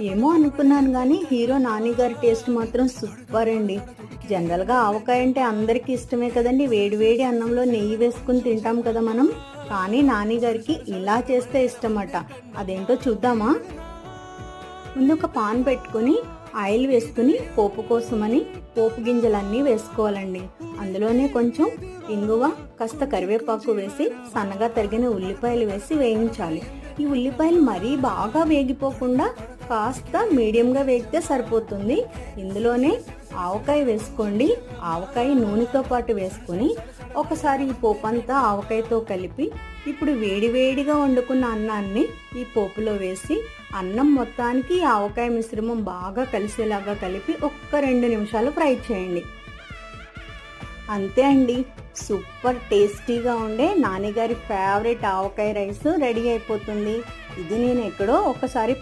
ఏమో అనుకున్నాను కానీ హీరో నాని గారి టేస్ట్ మాత్రం సూపర్ అండి. జనరల్గా ఆవకాయ అంటే అందరికీ ఇష్టమే కదండి. వేడి వేడి అన్నంలో నెయ్యి వేసుకుని తింటాం కదా మనం. కానీ నాని గారికి ఇలా చేస్తే ఇష్టమట. అదేంటో చూద్దామా? ముందు ఒక పాన్ పెట్టుకుని ఆయిల్ వేసుకుని పోపు కోసమని పోపు గింజలన్నీ వేసుకోవాలండి. అందులోనే కొంచెం ఇంగువ కాస్త కరివేపాకు వేసి సన్నగా తరిగిన ఉల్లిపాయలు వేసి వేయించాలి. ఈ ఉల్లిపాయలు మరీ బాగా వేగిపోకుండా కాస్త మీడియంగా వేగితే సరిపోతుంది. ఇందులోనే ఆవకాయ వేసుకోండి. ఆవకాయ నూనెతో పాటు వేసుకొని ఒకసారి ఈ పోపు అంతా ఆవకాయతో కలిపి ఇప్పుడు వేడివేడిగా వండుకున్న అన్నాన్ని ఈ పోపులో వేసి అన్నం మొత్తానికి ఈ ఆవకాయ మిశ్రమం బాగా కలిసేలాగా కలిపి ఒక్క రెండు నిమిషాలు ఫ్రై చేయండి. అంతే అండి. సూపర్ టేస్టీగా ఉండే నాన్నగారి ఫేవరెట్ ఆవకాయ రైస్ రెడీ అయిపోతుంది. ఇది నేను ఎక్కడో ఒకసారి